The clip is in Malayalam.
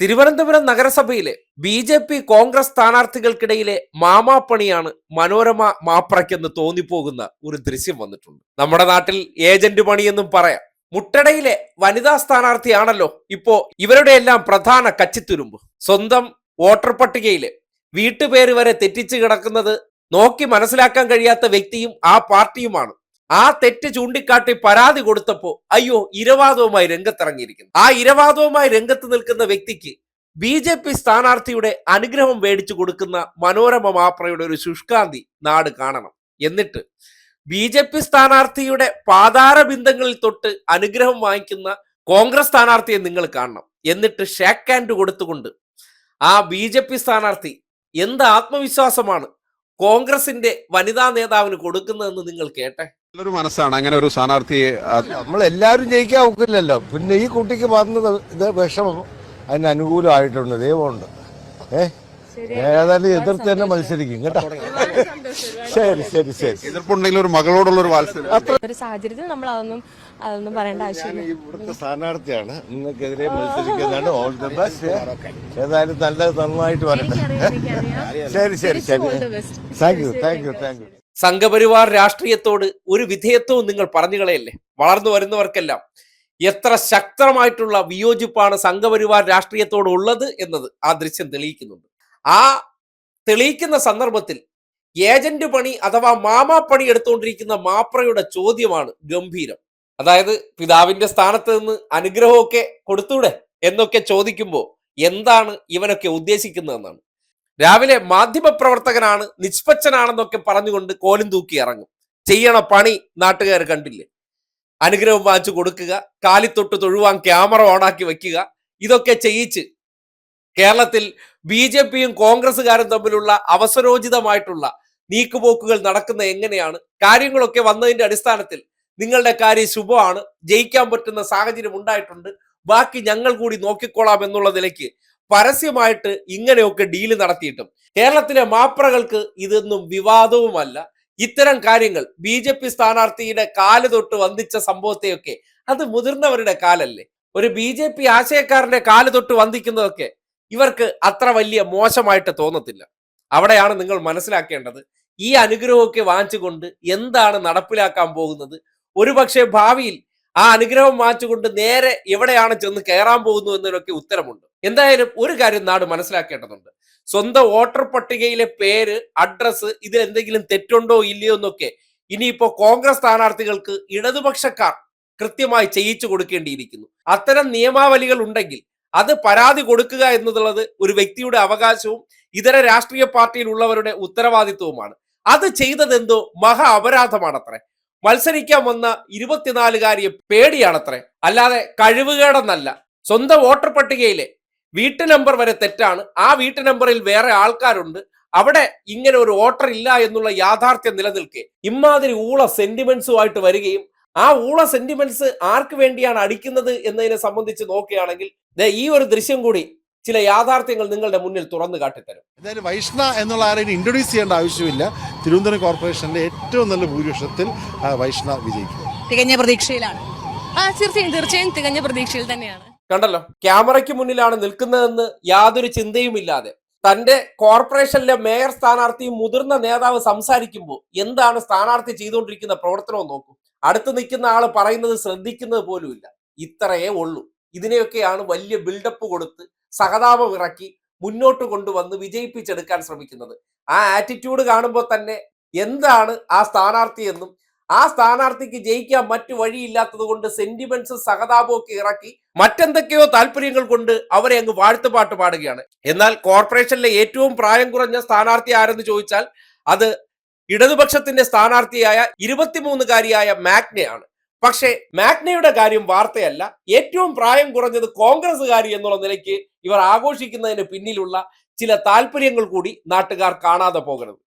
തിരുവനന്തപുരം നഗരസഭയിലെ ബി ജെ പി കോൺഗ്രസ് സ്ഥാനാർത്ഥികൾക്കിടയിലെ മാമാപ്പണിയാണ് മനോരമ മാപ്രയ്ക്കെന്ന് തോന്നിപ്പോകുന്ന ഒരു ദൃശ്യം വന്നിട്ടുണ്ട്. നമ്മുടെ നാട്ടിൽ ഏജന്റ് പണിയെന്നും പറയാം. മുട്ടടയിലെ വനിതാ സ്ഥാനാർത്ഥിയാണല്ലോ ഇപ്പോ ഇവരുടെ എല്ലാം പ്രധാന കച്ചിത്തുരുമ്പ്. സ്വന്തം വോട്ടർ പട്ടികയിലെ വീട്ടുപേര് വരെ തെറ്റിച്ച് കിടക്കുന്നത് നോക്കി മനസ്സിലാക്കാൻ കഴിയാത്ത വ്യക്തിയും ആ പാർട്ടിയുമാണ്. ആ തെറ്റ് ചൂണ്ടിക്കാട്ടി പരാതി കൊടുത്തപ്പോ അയ്യോ ഇരവാദവുമായി രംഗത്തിറങ്ങിയിരിക്കുന്നു. ആ ഇരവാദവുമായി രംഗത്ത് നിൽക്കുന്ന വ്യക്തിക്ക് ബി ജെ പി സ്ഥാനാർത്ഥിയുടെ അനുഗ്രഹം മേടിച്ചു കൊടുക്കുന്ന മനോരമ മാപ്രയുടെ ഒരു ശുഷ്കാന്തി നാട് കാണണം. എന്നിട്ട് ബി ജെ പി സ്ഥാനാർത്ഥിയുടെ പാതാര ബിന്ദങ്ങളിൽ തൊട്ട് അനുഗ്രഹം വാങ്ങിക്കുന്ന കോൺഗ്രസ് സ്ഥാനാർത്ഥിയെ നിങ്ങൾ കാണണം. എന്നിട്ട് ഷേക്ക് ഹാൻഡ് കൊടുത്തുകൊണ്ട് ആ ബി ജെ പി സ്ഥാനാർത്ഥി എന്ത് ആത്മവിശ്വാസമാണ് കോൺഗ്രസിന്റെ വനിതാ നേതാവിന് കൊടുക്കുന്നതെന്ന് നിങ്ങൾ കേട്ടെ. നല്ലൊരു മനസ്സാണ്. അങ്ങനെ ഒരു സ്ഥാനാർത്ഥിയെ നമ്മളെല്ലാവരും നമ്മൾ എല്ലാവരും ജയിക്കാൻ ഒക്കില്ലല്ലോ. പിന്നെ ഈ കുട്ടിക്ക് വന്നത് ഇത് വിഷമം. അതിന് അനുകൂലമായിട്ടുണ്ട്. ദൈവമുണ്ട് ഏ? ഏതായാലും എതിർത്ത് തന്നെ മത്സരിക്കും കേട്ടോ. ശരി ശരി ശരി. എതിർപ്പുണ്ടെങ്കിലും ഒരു മകളോടുള്ള ഒരു വാത്സല്യം. ഒരു സാഹചര്യത്തിൽ നമ്മൾ അതൊന്നും അതൊന്നും പറയേണ്ട ആവശ്യമില്ല. ഇവിടുത്തെ സ്ഥാനാർത്ഥിയാണ്. നിങ്ങൾക്കെതിരെ മത്സരിക്കുന്നതാണ് ഓൾ ദ ബെസ്റ്റ് ഏതായാലും നല്ല നന്നായിട്ട് വരട്ടെ. ശരി ശരി ശരി. Thank you thank you thank you Sangh Parivar രാഷ്ട്രീയത്തോട് ഒരു വിധേയത്വവും നിങ്ങൾ പറഞ്ഞു കളയല്ലേ? വളർന്നു വരുന്നവർക്കെല്ലാം എത്ര ശക്തമായിട്ടുള്ള വിയോജിപ്പാണ് സംഘപരിവാർ രാഷ്ട്രീയത്തോട് ഉള്ളത് എന്നത് ആ ദൃശ്യം തെളിയിക്കുന്നുണ്ട്. ആ തെളിയിക്കുന്ന സന്ദർഭത്തിൽ ഏജന്റ് പണി അഥവാ മാമാ പണി എടുത്തുകൊണ്ടിരിക്കുന്ന മാപ്രയുടെ ചോദ്യമാണ് ഗംഭീരം. അതായത് പിതാവിന്റെ സ്ഥാനത്ത് നിന്ന് അനുഗ്രഹമൊക്കെ കൊടുത്തൂടെ എന്നൊക്കെ ചോദിക്കുമ്പോൾ എന്താണ് ഇവനൊക്കെ ഉദ്ദേശിക്കുന്നതെന്നാണ്. രാവിലെ മാധ്യമപ്രവർത്തകനാണ് നിഷ്പക്ഷനാണെന്നൊക്കെ പറഞ്ഞുകൊണ്ട് കോലും തൂക്കി ഇറങ്ങും. ചെയ്യണ പണി നാട്ടുകാർ കണ്ടില്ലേ? അനുഗ്രഹം വാങ്ങിച്ചു കൊടുക്കുക കാലിത്തൊട്ട് തൊഴുവാൻ ക്യാമറ ഓണാക്കി വെക്കുക ഇതൊക്കെ ചെയ്യിച്ച് കേരളത്തിൽ ബി ജെ പിയും കോൺഗ്രസ്സുകാരും തമ്മിലുള്ള അവസരോചിതമായിട്ടുള്ള നീക്കുപോക്കുകൾ നടക്കുന്ന എങ്ങനെയാണ്? കാര്യങ്ങളൊക്കെ വന്നതിന്റെ അടിസ്ഥാനത്തിൽ നിങ്ങളുടെ കാര്യം ശുഭമാണ് ജയിക്കാൻ പറ്റുന്ന സാഹചര്യം ഉണ്ടായിട്ടുണ്ട്. ബാക്കി ഞങ്ങൾ കൂടി നോക്കിക്കോളാം എന്നുള്ള നിലയ്ക്ക് പരസ്യമായിട്ട് ഇങ്ങനെയൊക്കെ ഡീൽ നടത്തിയിട്ടും. കേരളത്തിലെ മാപ്രകൾക്ക് ഇതൊന്നും വിവാദവുമല്ല. ഇത്തരം കാര്യങ്ങൾ ബി ജെ പി സ്ഥാനാർത്ഥിയുടെ കാൽ തൊട്ട് വന്ദിച്ച സംഭവത്തെയൊക്കെ അത് മുതിർന്നവരുടെ കാലല്ലേ? ഒരു ബി ജെ പി ആശയക്കാരന്റെ കാൽ തൊട്ട് വന്ദിക്കുന്നതൊക്കെ ഇവർക്ക് അത്ര വലിയ മോശമായിട്ട് തോന്നത്തില്ല. അവിടെയാണ് നിങ്ങൾ മനസ്സിലാക്കേണ്ടത്. ഈ അനുഗ്രഹമൊക്കെ വാങ്ങിച്ചുകൊണ്ട് എന്താണ് നടപ്പിലാക്കാൻ പോകുന്നത്? ഒരുപക്ഷെ ഭാവിയിൽ ആ അനുഗ്രഹം വാങ്ങിച്ചുകൊണ്ട് നേരെ എവിടെയാണ് ചെന്ന് കയറാൻ പോകുന്നു എന്നതിനൊക്കെ ഉത്തരമുണ്ട്. എന്തായാലും ഒരു കാര്യം നാട് മനസ്സിലാക്കേണ്ടതുണ്ട്. സ്വന്തം വോട്ടർ പട്ടികയിലെ പേര് അഡ്രസ്സ് ഇതിൽ എന്തെങ്കിലും തെറ്റുണ്ടോ ഇല്ലയോ എന്നൊക്കെ ഇനിയിപ്പോ കോൺഗ്രസ് സ്ഥാനാർത്ഥികൾക്ക് ഇടതുപക്ഷക്കാർ കൃത്യമായി ചെയ്യിച്ചു കൊടുക്കേണ്ടിയിരിക്കുന്നു. അത്തരം നിയമാവലികൾ ഉണ്ടെങ്കിൽ അത് പരാതി കൊടുക്കുക എന്നുള്ളത് ഒരു വ്യക്തിയുടെ അവകാശവും ഇതര രാഷ്ട്രീയ പാർട്ടിയിലുള്ളവരുടെ ഉത്തരവാദിത്വവുമാണ്. അത് ചെയ്തതെന്തോ മഹാ അപരാധമാണത്രേ. മത്സരിക്കാൻ വന്ന ഇരുപത്തിനാലുകാരിയെ പേടിയാണത്രേ. അല്ലാതെ കഴിവുകേടെന്നല്ല. സ്വന്തം വോട്ടർ പട്ടികയിലെ വീട്ടു നമ്പർ വരെ തെറ്റാണ്. ആ വീട്ടു നമ്പറിൽ വേറെ ആൾക്കാരുണ്ട്. അവിടെ ഇങ്ങനെ ഒരു വോട്ടർ ഇല്ല എന്നുള്ള യാഥാർത്ഥ്യം നിലനിൽക്കെ. ഇമാതിരി ഊള സെന്റിമെന്റ്സുമായിട്ട് വരികയും ആ ഊള സെന്റിമെന്റ്സ് ആർക്ക് വേണ്ടിയാണ് അടിക്കുന്നത് എന്നതിനെ സംബന്ധിച്ച് നോക്കുകയാണെങ്കിൽ ദേ ഈ ഒരു ദൃശ്യം കൂടി ചില യാഥാർത്ഥ്യങ്ങൾ നിങ്ങളുടെ മുന്നിൽ തുറന്നു കാട്ടിത്തരും. എന്തായാലും വൈഷ്ണ എന്നുള്ള ആരെയും ഇൻട്രൊഡ്യൂസ് ചെയ്യേണ്ട ആവശ്യമില്ല. തിരുവനന്തപുരം കോർപ്പറേഷന്റെ ഏറ്റവും നല്ല ഭൂരിപക്ഷത്തിൽ ആ, വൈഷ്ണ വിജയിക്കും. തികഞ്ഞ പ്രതീക്ഷയിലാണ്. ആ തീർച്ചയായും തീർച്ചയായും തികഞ്ഞ പ്രതീക്ഷയിൽ തന്നെയാണ്. കണ്ടല്ലോ? ക്യാമറയ്ക്ക് മുന്നിലാണ് നിൽക്കുന്നതെന്ന് യാതൊരു ചിന്തയുമില്ലാതെ. തന്റെ കോർപ്പറേഷനിലെ മേയർ സ്ഥാനാർത്ഥിയും മുതിർന്ന നേതാവ് സംസാരിക്കുമ്പോൾ എന്താണ് സ്ഥാനാർത്ഥി ചെയ്തുകൊണ്ടിരിക്കുന്ന പ്രവർത്തനവും നോക്കൂ. അടുത്ത് നിൽക്കുന്ന ആൾ പറയുന്നത് ശ്രദ്ധിക്കുന്നത് പോലുമില്ല. ഇത്രയേ ഉള്ളൂ. ഇതിനെയൊക്കെയാണ് വലിയ ബിൽഡപ്പ് കൊടുത്ത് സഹതാപം ഇറക്കി മുന്നോട്ട് കൊണ്ടുവന്ന് വിജയിപ്പിച്ചെടുക്കാൻ ശ്രമിക്കുന്നത്. ആ ആറ്റിറ്റ്യൂഡ് കാണുമ്പോൾ തന്നെ എന്താണ് ആ സ്ഥാനാർത്ഥി എന്നും ആ സ്ഥാനാർത്ഥിക്ക് ജയിക്കാൻ മറ്റു വഴിയില്ലാത്തത് കൊണ്ട് സെന്റിമെന്റ്സ് സഹതാപമൊക്കെ ഇറക്കി മറ്റെന്തൊക്കെയോ താല്പര്യങ്ങൾ കൊണ്ട് അവരെ അങ്ങ് വാഴ്ത്തുപാട്ട് പാടുകയാണ്. എന്നാൽ കോർപ്പറേഷനിലെ ഏറ്റവും പ്രായം കുറഞ്ഞ സ്ഥാനാർത്ഥി ആരെന്ന് ചോദിച്ചാൽ അത് ഇടതുപക്ഷത്തിന്റെ സ്ഥാനാർത്ഥിയായ ഇരുപത്തിമൂന്നുകാരിയായ മാഗ്നയാണ്. പക്ഷേ മാഗ്നയുടെ കാര്യം വാർത്തയല്ല. ഏറ്റവും പ്രായം കുറഞ്ഞത് കോൺഗ്രസ്സുകാരി എന്നുള്ള നിലയ്ക്ക് ഇവർ ആഘോഷിക്കുന്നതിന് പിന്നിലുള്ള ചില താല്പര്യങ്ങൾ കൂടി നാട്ടുകാർ കാണാതെ പോകരുത്.